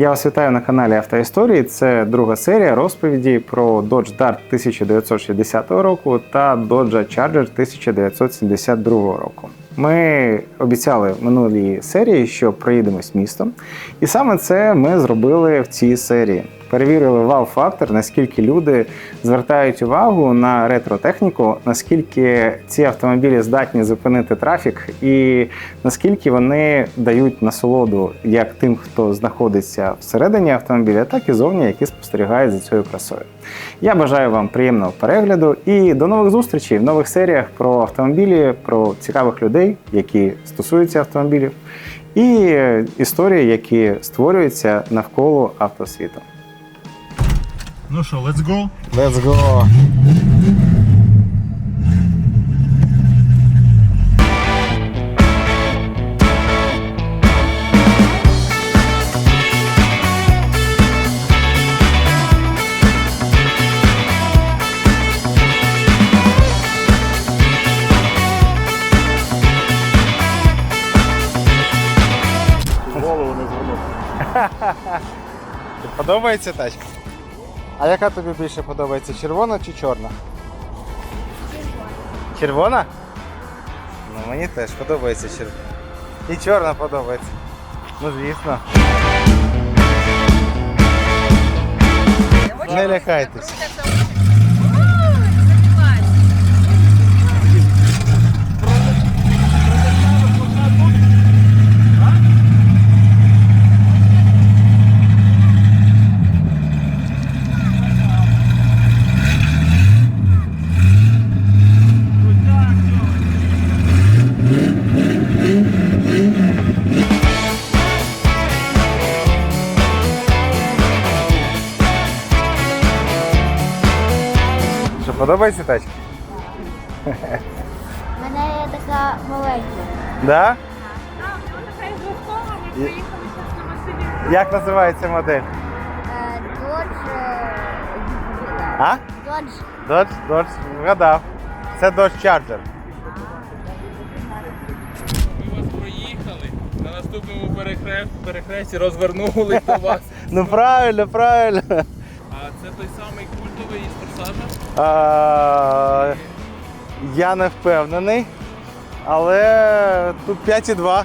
Я вас вітаю на каналі Автоісторії. Це друга серія розповіді про Dodge Dart 1960 року та Dodge Charger 1972 року. Ми обіцяли в минулій серії, що проїдемось містом, і саме це ми зробили в цій серії. Перевірили вау-фактор, наскільки люди звертають увагу на ретро-техніку, наскільки ці автомобілі здатні зупинити трафік, і наскільки вони дають насолоду як тим, хто знаходиться всередині автомобіля, так і зовні, які спостерігають за цією красою. Я бажаю вам приємного перегляду і до нових зустрічей в нових серіях про автомобілі, про цікавих людей, які стосуються автомобілів, і історії, які створюються навколо автосвіту. Ну що, let's go. Let's go! Голову не звернув. Подобається тачка? А яка тобі більше подобається? Червона чи чорна? Червона? Ну мені теж подобається червона. І чорна подобається. Ну звісно. Не лякайтесь. Подобається тачка? У мене є така маленька. Да? На Василів. Як називається модель? Е, Dodge. е, А? Dodge. Dodge, Dodge, вгадав. Це Dodge Charger. Ми вас проїхали, на наступному перехре- перехресті розвернули до вас. Ну правильно, правильно. А це той самий культовий із форсажа? А, я не впевнений, але тут 5,2.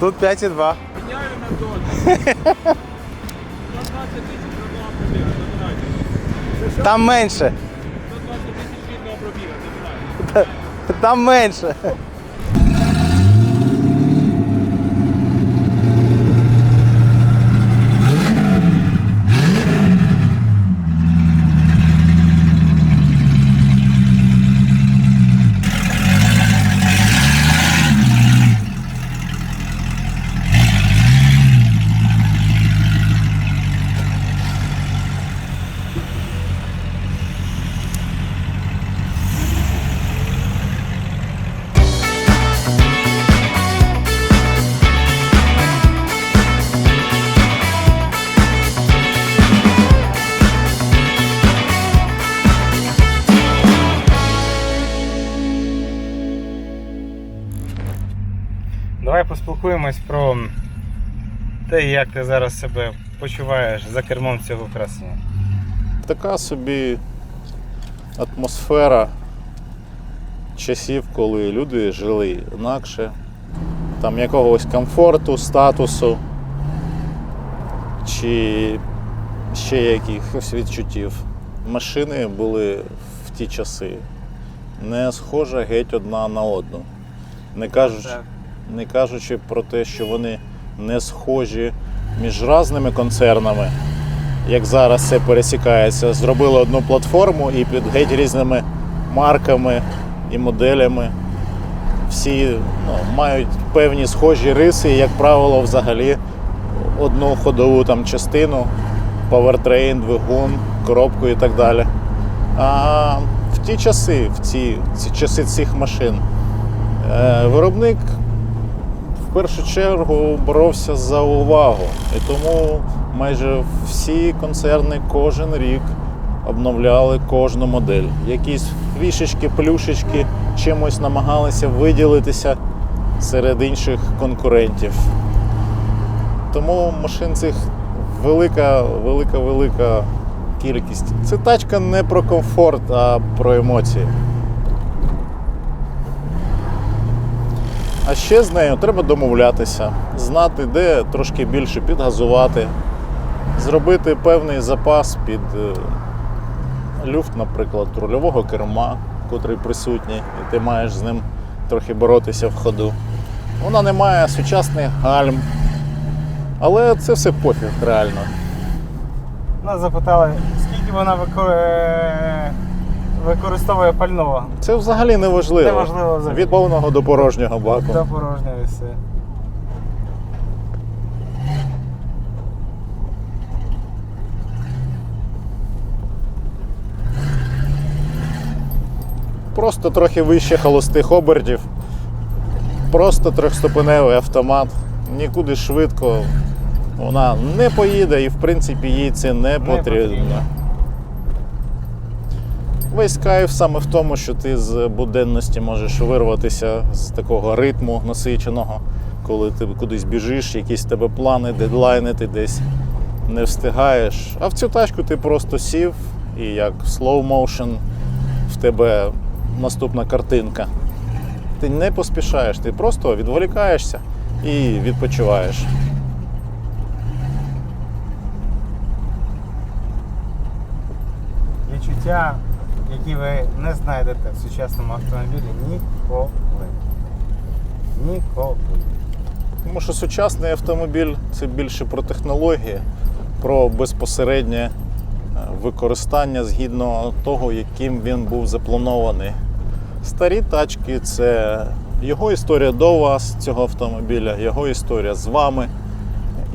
Тут 5,2. Міняю на долю. 120 тисяч рідного пробіга, забирайте. Там менше. 120 тисяч рідного пробіга, забирайте. Там менше. Давай поспілкуємось про те, як ти зараз себе почуваєш за кермом цього красення. Така собі атмосфера часів, коли люди жили інакше. Там якогось комфорту, статусу чи ще якихось відчуттів. Машини були в ті часи не схожа геть одна на одну. Не кажучи. Не кажучи про те, що вони не схожі між разними концернами, як зараз це пересікається. Зробили одну платформу і під геть різними марками і моделями. Всі ну, мають певні схожі риси, і, як правило, взагалі одну ходову там частину, повертрейн, двигун, коробку і так далі. А в ті часи, в ці, ці часи цих машин, е, виробник в першу чергу боровся за увагу. І тому майже всі концерни кожен рік обновляли кожну модель. Якісь фішечки, плюшечки чимось намагалися виділитися серед інших конкурентів. Тому машин цих велика, велика, велика кількість. Це тачка не про комфорт, а про емоції. А ще з нею треба домовлятися, знати, де трошки більше підгазувати, зробити певний запас під е, люфт, наприклад, рульового керма, котрий присутній, і ти маєш з ним трохи боротися в ходу. Вона не має сучасних гальм, але це все пофіг реально. Нас запитали, скільки вона вико- е, використовує пального. Це взагалі не важливо. Неважливо взагалі. Від повного до порожнього баку. До порожнього і все. Просто трохи вище холостих обертів. Просто трьохступеневий автомат. Нікуди швидко вона не поїде і в принципі їй це не потрібно. Весь кайф саме в тому, що ти з буденності можеш вирватися з такого ритму насиченого, коли ти кудись біжиш, якісь в тебе плани, дедлайни, ти десь не встигаєш. А в цю тачку ти просто сів і як slow motion в тебе наступна картинка. Ти не поспішаєш, ти просто відволікаєшся і відпочиваєш. Відчуття, які ви не знайдете в сучасному автомобілі ніколи. Ніколи. Тому що сучасний автомобіль це більше про технології, про безпосереднє е, використання згідно того, яким він був запланований. Старі тачки це його історія до вас, цього автомобіля, його історія з вами.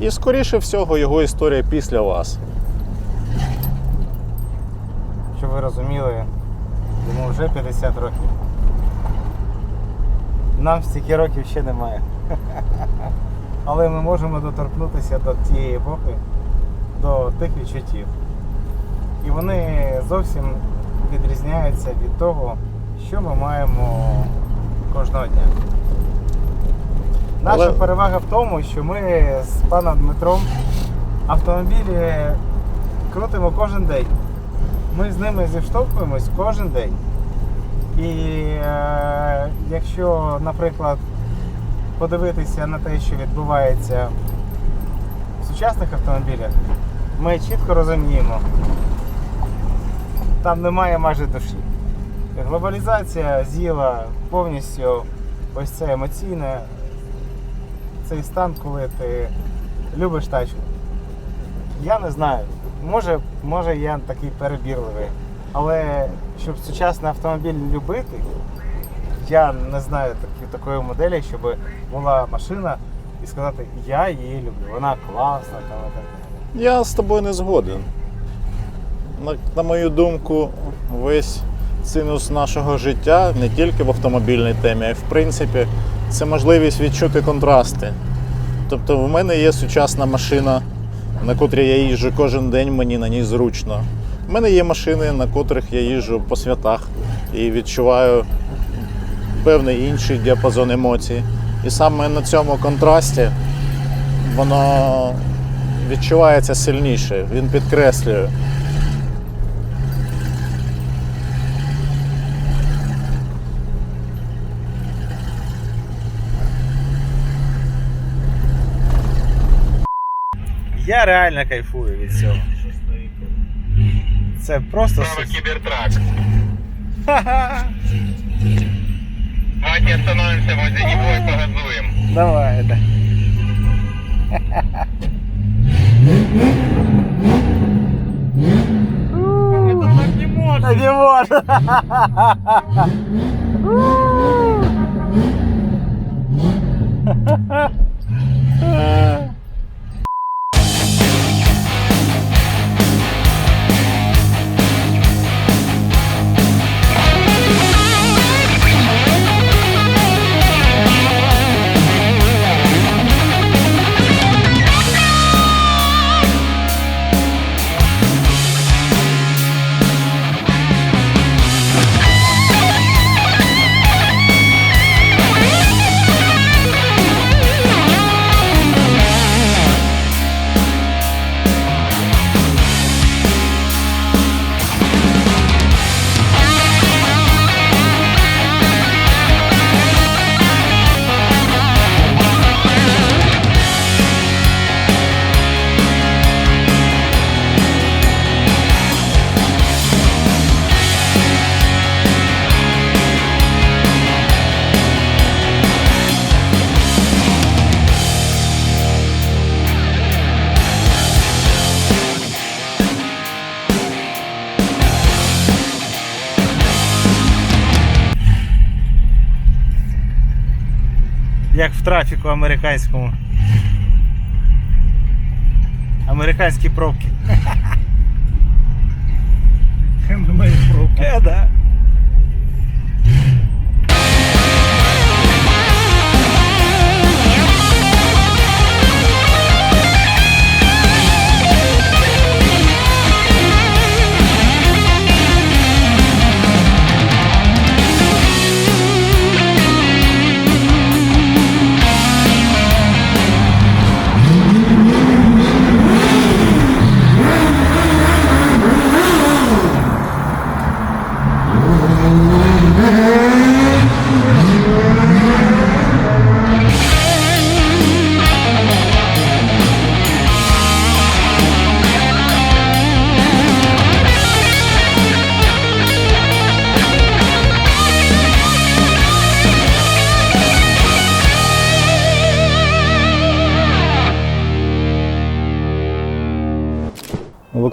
І, скоріше всього, його історія після вас. Щоб ви розуміли, йому вже 50 років. Нам стільки років ще немає. Але ми можемо доторкнутися до тієї епохи, до тих відчуттів. І вони зовсім відрізняються від того, що ми маємо кожного дня. Наша Але- перевага в тому, що ми з паном Дмитром автомобілі крутимо кожен день. Ми з ними зіштовхуємось кожен день. І е, якщо, наприклад, подивитися на те, що відбувається в сучасних автомобілях, ми чітко розуміємо, там немає майже душі. Глобалізація з'їла повністю ось це емоційне, цей стан, коли ти любиш тачку. Я не знаю. Може, може я такий перебірливий. Але щоб сучасний автомобіль любити, я не знаю такі, такої моделі, щоб була машина і сказати, я її люблю, вона класна і так далі. Я з тобою не згоден. На, на мою думку, весь цинус нашого життя не тільки в автомобільній темі, а й в принципі, це можливість відчути контрасти. Тобто, в мене є сучасна машина, на котрій я їжджу кожен день, мені на ній зручно. У мене є машини, на котрих я їжджу по святах і відчуваю певний інший діапазон емоцій. І саме на цьому контрасті воно відчувається сильніше, він підкреслює. Я реально кайфую від цього. Це просто. Слава кібертрак. Давайте остановимся возле него и погазуем. Давай, да. Это так не можно. Не можно. Трафіку американському. Американські пробки. Немає пробки. Е, да.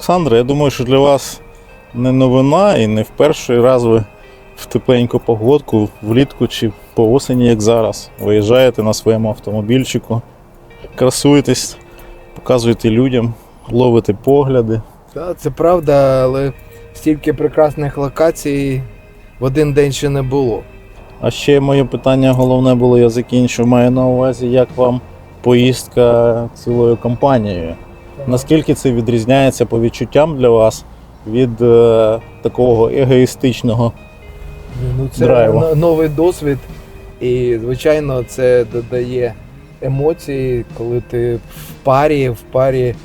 Олександре, я думаю, що для вас не новина і не в перший раз ви в тепленьку погодку, влітку чи по осені, як зараз, виїжджаєте на своєму автомобільчику, красуєтесь, показуєте людям, ловите погляди. Так, це правда, але стільки прекрасних локацій в один день ще не було. А ще моє питання головне було, я закінчу. Маю на увазі, як вам поїздка цілою компанією. Наскільки це відрізняється по відчуттям для вас від е, такого егоїстичного? Ну, це Драйво. но- новий досвід, і, звичайно, це додає емоції, коли ти в парі, в парі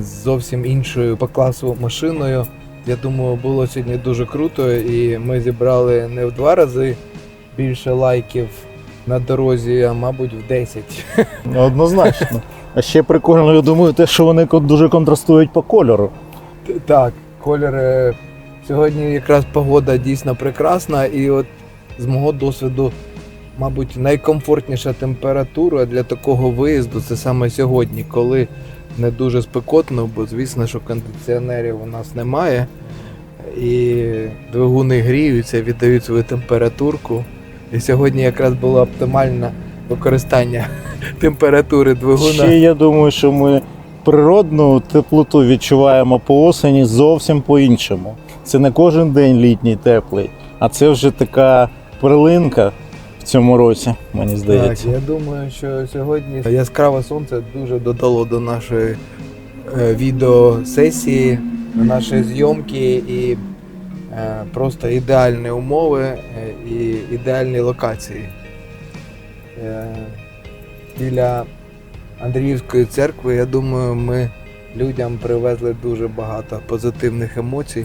з зовсім іншою по класу машиною. Я думаю, було сьогодні дуже круто, і ми зібрали не в два рази більше лайків на дорозі, а мабуть в 10. Ну, Однозначно. А ще прикольно, я думаю, те, що вони дуже контрастують по кольору. Так, колір. е, Сьогодні якраз погода дійсно прекрасна, і от з мого досвіду, мабуть, найкомфортніша температура для такого виїзду це саме сьогодні, коли не дуже спекотно, бо звісно, що кондиціонерів у нас немає. І двигуни гріються, віддають свою температурку. І сьогодні якраз було оптимальне використання температури двигуна. Ще я думаю, що ми природну теплоту відчуваємо по осені зовсім по-іншому. Це не кожен день літній теплий, а це вже така перлинка в цьому році, мені здається. Так, я думаю, що сьогодні яскраве сонце дуже додало до нашої е, відеосесії, до нашої зйомки і просто ідеальні умови е, і ідеальні локації. Е, біля Андріївської церкви, я думаю, ми людям привезли дуже багато позитивних емоцій,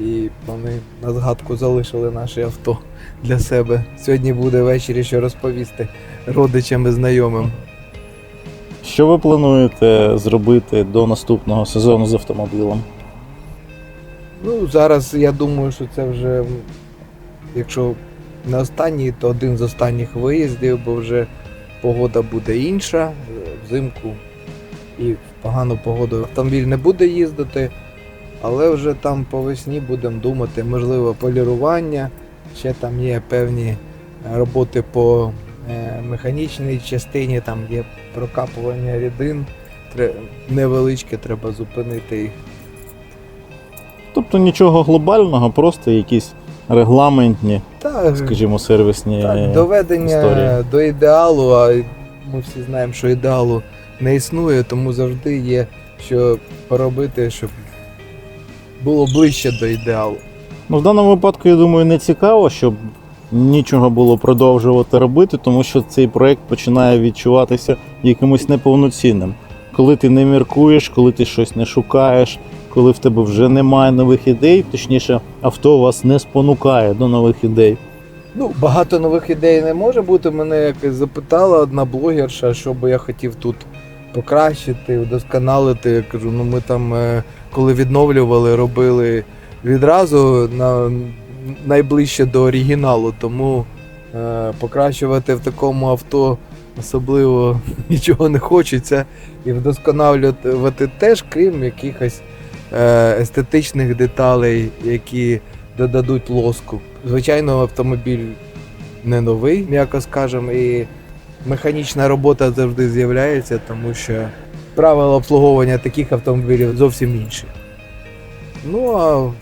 і вони на згадку залишили наше авто для себе. Сьогодні буде ввечері що розповісти родичам і знайомим. Що ви плануєте зробити до наступного сезону з автомобілем? Ну, зараз я думаю, що це вже, якщо не останній, то один з останніх виїздів, бо вже погода буде інша взимку і в погану погоду автомобіль не буде їздити, але вже там по весні будемо думати, можливо, полірування. Ще там є певні роботи по е, механічній частині, там є прокапування рідин. Невеличке треба зупинити їх. Тобто нічого глобального, просто якісь регламентні, Так, скажімо, сервісні. Так, доведення історії. до ідеалу, а ми всі знаємо, що ідеалу не існує, тому завжди є що поробити, щоб було ближче до ідеалу. Ну, в даному випадку, я думаю, не цікаво, щоб нічого було продовжувати робити, тому що цей проект починає відчуватися якимось неповноцінним. Коли ти не міркуєш, коли ти щось не шукаєш, коли в тебе вже немає нових ідей, точніше, авто вас не спонукає до нових ідей. Ну, багато нових ідей не може бути. Мене якось запитала одна блогерша, що би я хотів тут покращити, вдосконалити. Я кажу, ну ми там, е, коли відновлювали, робили відразу на найближче до оригіналу, тому е, покращувати в такому авто особливо нічого не хочеться. І вдосконалювати теж, крім якихось естетичних деталей, які додадуть лоску. Звичайно, автомобіль не новий, м'яко скажемо, і механічна робота завжди з'являється, тому що правила обслуговування таких автомобілів зовсім інші. Ну а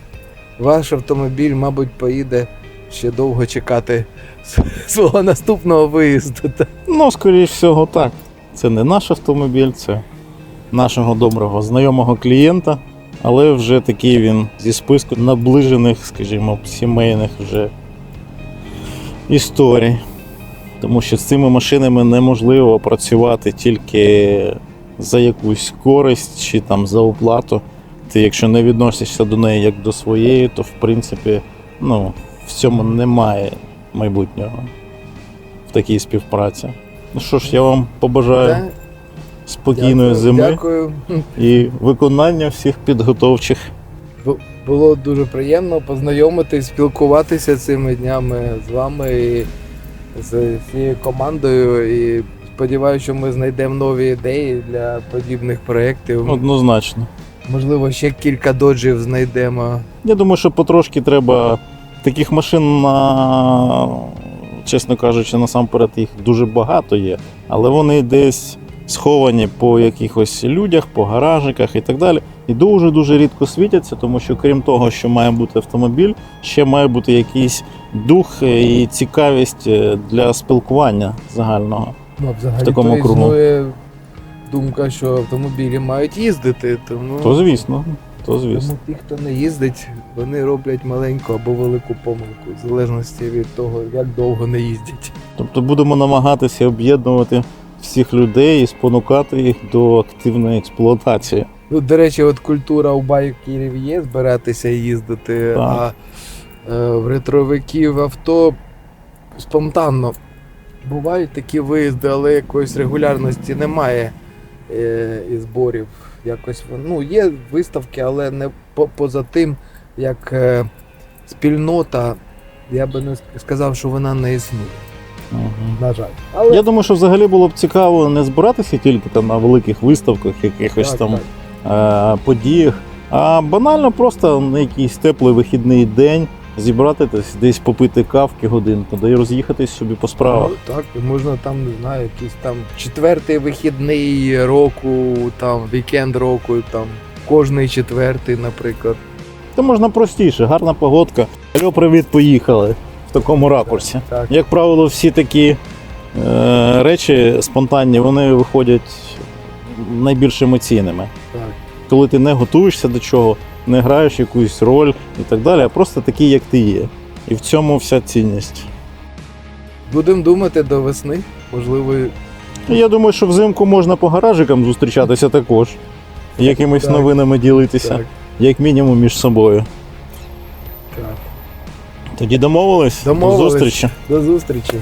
ваш автомобіль, мабуть, поїде ще довго чекати свого наступного виїзду. Ну, скоріш всього, так. Це не наш автомобіль, це нашого доброго знайомого клієнта, але вже такий він зі списку наближених, скажімо, сімейних вже історій. Тому що з цими машинами неможливо працювати тільки за якусь користь чи там за оплату. Ти, якщо не відносишся до неї як до своєї, то в принципі ну, в цьому немає майбутнього в такій співпраці. Ну що ж, я вам побажаю спокійної дякую, зими Дякую. і виконання всіх підготовчих. Було дуже приємно познайомитись, спілкуватися цими днями з вами і з всією командою. І сподіваюся, що ми знайдемо нові ідеї для подібних проєктів. Однозначно. Можливо, ще кілька доджів знайдемо. Я думаю, що потрошки треба таких машин на, чесно кажучи, насамперед їх дуже багато є, але вони десь сховані по якихось людях, по гаражиках і так далі. І дуже-дуже рідко світяться, тому що крім того, що має бути автомобіль, ще має бути якийсь дух і цікавість е, для спілкування загального. Ну, взагалі В такому то кругу. існує думка, що автомобілі мають їздити. Тому, То звісно, то звісно. тому ті, хто не їздить, вони роблять маленьку або велику помилку, в залежності від того, як довго не їздять. Тобто будемо намагатися об'єднувати всіх людей і спонукати їх до активної експлуатації. Ну, до речі, от культура у байкерів є збиратися і їздити, а е, в ретровиків авто спонтанно. Бувають такі виїзди, але якоїсь регулярності немає е, і зборів. Якось ну, є виставки, але не по- поза тим, як е, спільнота, я би не сказав, що вона не існує. На жаль. Але Я думаю, що взагалі було б цікаво не збиратися тільки там на великих виставках, якихось так, там так. е, подіях, а банально просто на якийсь теплий вихідний день зібрати десь, десь попити кавки годинку, да й роз'їхатись собі по справах. Ну, так, і можна там, не знаю, якийсь там четвертий вихідний року, там вікенд року, там кожний четвертий, наприклад. Це можна простіше, гарна погодка. Алло, привіт, поїхали такому ракурсі. Так. Як правило, всі такі е, речі спонтанні, вони виходять найбільш емоційними. Так. Коли ти не готуєшся до чого, не граєш якусь роль і так далі, а просто такий, як ти є. І в цьому вся цінність. Будемо думати до весни, можливо, я думаю, що взимку можна по гаражикам зустрічатися також, якимись Так. новинами ділитися, так, як мінімум між собою. Тоді домовились? Домовились. До зустрічі. До зустрічі.